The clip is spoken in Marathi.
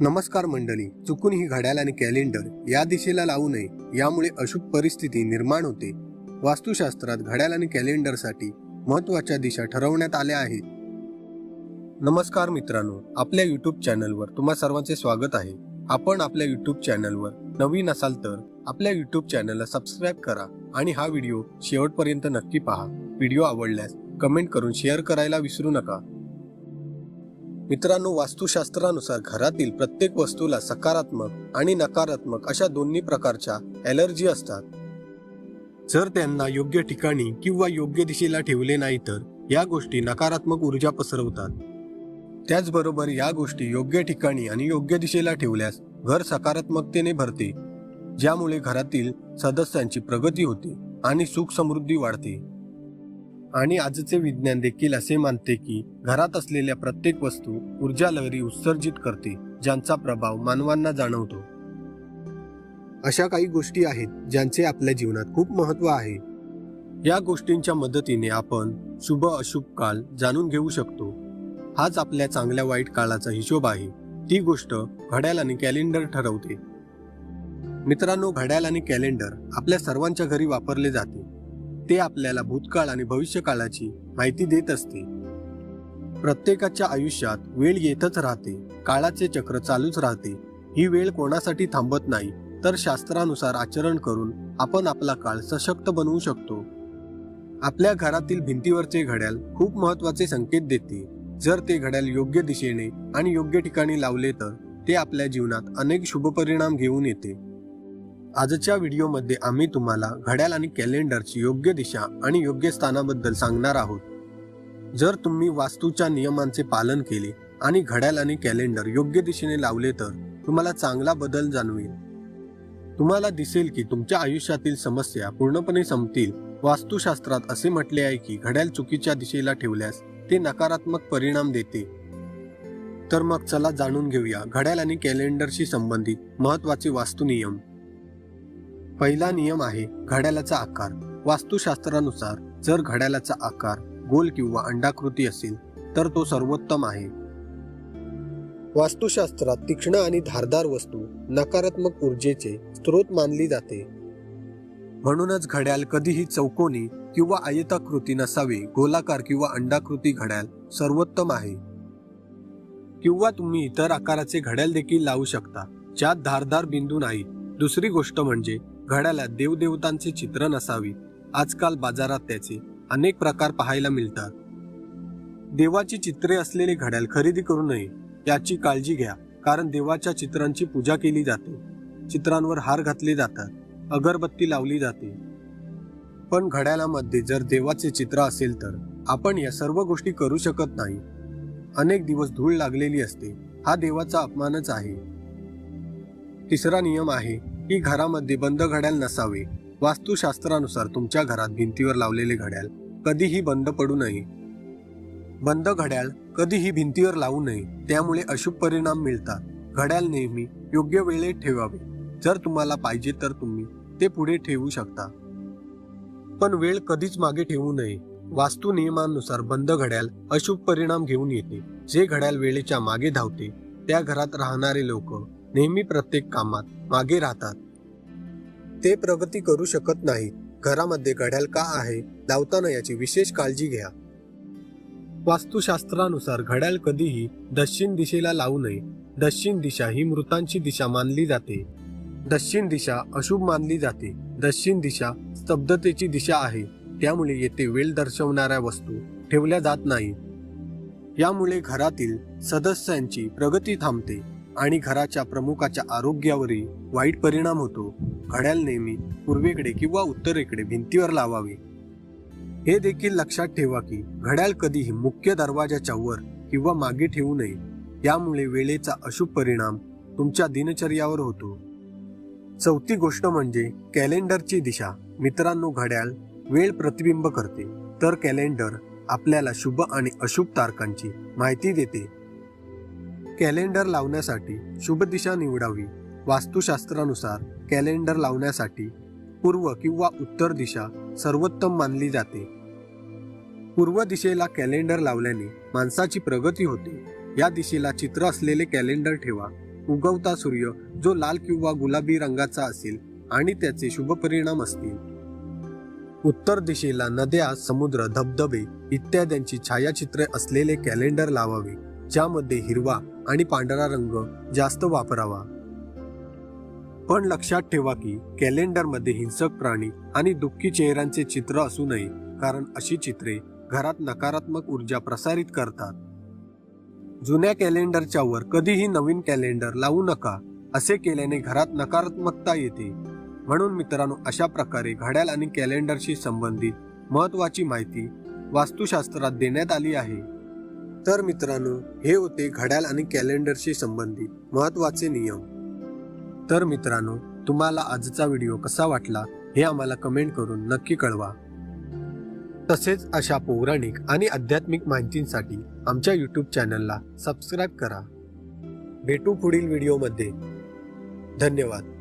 नमस्कार मंडळी चुकून ही घड्याळ आणि कॅलेंडर या दिशेला लावू नये यामुळे अशुभ परिस्थिती निर्माण होते. वास्तुशास्त्रात घड्याळ आणि कॅलेंडरसाठी महत्त्वाच्या दिशा ठरवण्यात आल्या आहेत. नमस्कार मित्रांनो आपल्या युट्यूब चॅनलवर तुम्हा सर्वांचे स्वागत आहे. आपण आपल्या युट्यूब चॅनलवर नवीन असाल तर आपल्या युट्यूब चॅनलला सबस्क्राईब करा आणि हा व्हिडिओ शेवटपर्यंत नक्की पहा. व्हिडिओ आवडल्यास कमेंट करून शेअर करायला विसरू नका. मित्रांनो वास्तुशास्त्रानुसार घरातील प्रत्येक वस्तूला सकारात्मक आणि नकारात्मक अशा दोन्ही प्रकारच्या ॲलर्जी असतात. जर त्यांना योग्य ठिकाणी किंवा योग्य दिशेला ठेवले नाही तर या गोष्टी नकारात्मक ऊर्जा पसरवतात. त्याचबरोबर या गोष्टी योग्य ठिकाणी आणि योग्य दिशेला ठेवल्यास घर सकारात्मकतेने भरते ज्यामुळे घरातील सदस्यांची प्रगती होते आणि सुख समृद्धी वाढते. आणि आजचे विज्ञान देखील असे मानते की घरात असलेल्या प्रत्येक वस्तू ऊर्जा लहरी उत्सर्जित करते ज्यांचा प्रभाव मानवांना जाणवतो. अशा काही गोष्टी आहेत ज्यांचे आपल्या जीवनात खूप महत्त्व आहे. या गोष्टींच्या मदतीने आपण शुभ अशुभ काळ जाणून घेऊ शकतो. हाच आपल्या चांगल्या वाईट काळाचा हिशोब आहे. ती गोष्ट घड्याळ आणि कॅलेंडर ठरवते. मित्रांनो घड्याळ आणि कॅलेंडर आपल्या सर्वांच्या घरी वापरले जाते. ते आपल्याला भूतकाळ आणि भविष्यकाळाची माहिती देत असते. प्रत्येकाच्या आयुष्यात वेळ येतच राहते काळाचे चक्र चालूच राहते. ही वेळ कोणासाठी थांबत नाही तर शास्त्रानुसार आचरण करून आपण आपला काळ सशक्त बनवू शकतो. आपल्या घरातील भिंतीवरचे घड्याळ खूप महत्त्वाचे संकेत देते. जर ते घड्याळ योग्य दिशेने आणि योग्य ठिकाणी लावले तर ते आपल्या जीवनात अनेक शुभ परिणाम घेऊन येते. आजच्या व्हिडिओमध्ये आम्ही तुम्हाला घड्याळ आणि कॅलेंडरची योग्य दिशा आणि योग्य स्थानाबद्दल सांगणार आहोत. जर तुम्ही वास्तूच्या नियमांचे पालन केले आणि घड्याळ आणि कॅलेंडर योग्य दिशेने लावले तर तुम्हाला चांगला बदल जाणवेल. तुम्हाला दिसेल की तुमच्या आयुष्यातील समस्या पूर्णपणे संपतील. वास्तुशास्त्रात असे म्हटले आहे की घड्याळ चुकीच्या दिशेला ठेवल्यास ते नकारात्मक परिणाम देते. तर मग चला जाणून घेऊया घड्याळ आणि कॅलेंडरशी संबंधित महत्त्वाचे वास्तुनियम. पहिला नियम आहे घड्याळाचा आकार. वास्तुशास्त्रानुसार जर घड्याळाचा आकार गोल किंवा अंडाकृती असेल तर तो सर्वोत्तम आहे. वास्तुशास्त्रात तीक्ष्ण आणि धारदार वस्तू नकारात्मक ऊर्जेचे स्रोत मानली जाते. म्हणूनच घड्याळ कधीही चौकोनी किंवा आयताकृती नसावे गोलाकार किंवा अंडाकृती घड्याळ सर्वोत्तम आहे. किंवा तुम्ही इतर आकाराचे घड्याळ देखील लावू शकता ज्यात धारदार बिंदू नाही दुसरी गोष्ट म्हणजे घड्याळात देवदेवतांचे चित्र नसावी आजकाल बाजारात त्याचे अनेक प्रकार पाहायला मिळतात. देवाची चित्रे असलेले घड्याळ खरेदी करू नये याची काळजी घ्या कारण देवाच्या चित्रांची पूजा केली जाते. चित्रांवर हार घातले जातात अगरबत्ती लावली जाते. पण घड्याळामध्ये जर देवाचे चित्र असेल तर आपण या सर्व गोष्टी करू शकत नाही. अनेक दिवस धूळ लागलेली असते हा देवाचा अपमानच आहे. तिसरा नियम आहे की घरामध्ये बंद घड्याळ नसावे. वास्तुशास्त्रानुसार तुमच्या घरात भिंतीवर लावलेले घड्याळ कधीही बंद पडू नये. बंद घड्याळ कधीही भिंतीवर लावू नये त्यामुळे अशुभ परिणाम मिळतात. घड्याळ नेहमी योग्य वेळेत ठेवावे. जर तुम्हाला पाहिजे तर तुम्ही ते पुढे ठेवू शकता. पण वेळ कधीच मागे ठेवू नये. वास्तू नियमानुसार बंद घड्याळ अशुभ परिणाम घेऊन येते. जे घड्याळ वेळेच्या मागे धावते त्या घरात राहणारे लोक नेहमी प्रत्येक कामात मागे राहतात. ते प्रगती करू शकत नाहीत. घरामध्ये घड्याळ का आहे लावताना याची विशेष काळजी घ्या. वास्तुशास्त्रानुसार घड्याळ कधीही दक्षिण दिशेला लावू नये. दक्षिण दिशा ही मृतांची दिशा मानली जाते. दक्षिण दिशा अशुभ मानली जाते. दक्षिण दिशा स्तब्धतेची दिशा आहे. त्यामुळे येथे वेळ दर्शवणाऱ्या वस्तू ठेवल्या जात नाही यामुळे घरातील सदस्यांची प्रगती थांबते. आणि घराच्या प्रमुखाच्या आरोग्यावरही वाईट परिणाम होतो. घड्याळ नेहमी पूर्वेकडे किंवा उत्तरेकडे भिंतीवर लावावे. हे देखील लक्षात ठेवा की घड्याळ कधीही मुख्य दरवाजाच्या वर किंवा मागे ठेवू नये. यामुळे वेळेचा अशुभ परिणाम तुमच्या दिनचर्यावर होतो. चौथी गोष्ट म्हणजे कॅलेंडरची दिशा. मित्रांनो घड्याळ वेळ प्रतिबिंब करते. तर कॅलेंडर आपल्याला शुभ आणि अशुभ तारखांची माहिती देते. कॅलेंडर लावण्यासाठी शुभ दिशा निवडावी. वास्तुशास्त्रानुसार कॅलेंडर लावण्यासाठी पूर्व किंवा उत्तर दिशा सर्वोत्तम मानली जाते. पूर्व दिशेला कॅलेंडर लावल्याने माणसाची प्रगती होते. या दिशेला चित्र असलेले कॅलेंडर ठेवा. उगवता सूर्य जो लाल किंवा गुलाबी रंगाचा असेल आणि त्याचे शुभ परिणाम असतील. उत्तर दिशेला नद्या समुद्र धबधबे इत्याद्यांची छायाचित्रे असलेले कॅलेंडर लावावे. ज्यामध्ये हिरवा आणि पांढरा रंग जास्त वापरावा. पण लक्षात ठेवा की कॅलेंडरमध्ये हिंसक प्राणी आणि दुःखी चेहऱ्यांचे चित्र असू नये कारण अशी चित्रे घरात नकारात्मक ऊर्जा प्रसारित करतात. जुन्या कॅलेंडरच्या वर कधीही नवीन कॅलेंडर लावू नका असे केल्याने घरात नकारात्मकता येते. म्हणून मित्रांनो अशा प्रकारे घड्याळ आणि कॅलेंडरशी संबंधित महत्वाची माहिती वास्तुशास्त्रात देण्यात आली आहे. तर मित्रांनो हे होते घड्याळ आणि कॅलेंडरशी संबंधित महत्त्वाचे नियम. तर मित्रांनो तुम्हाला आजचा व्हिडिओ कसा वाटला हे आम्हाला कमेंट करून नक्की कळवा. तसेच अशा पौराणिक आणि आध्यात्मिक माहितींसाठी आमच्या यूट्यूब चॅनलला सबस्क्राईब करा. भेटू पुढील व्हिडिओमध्ये. धन्यवाद.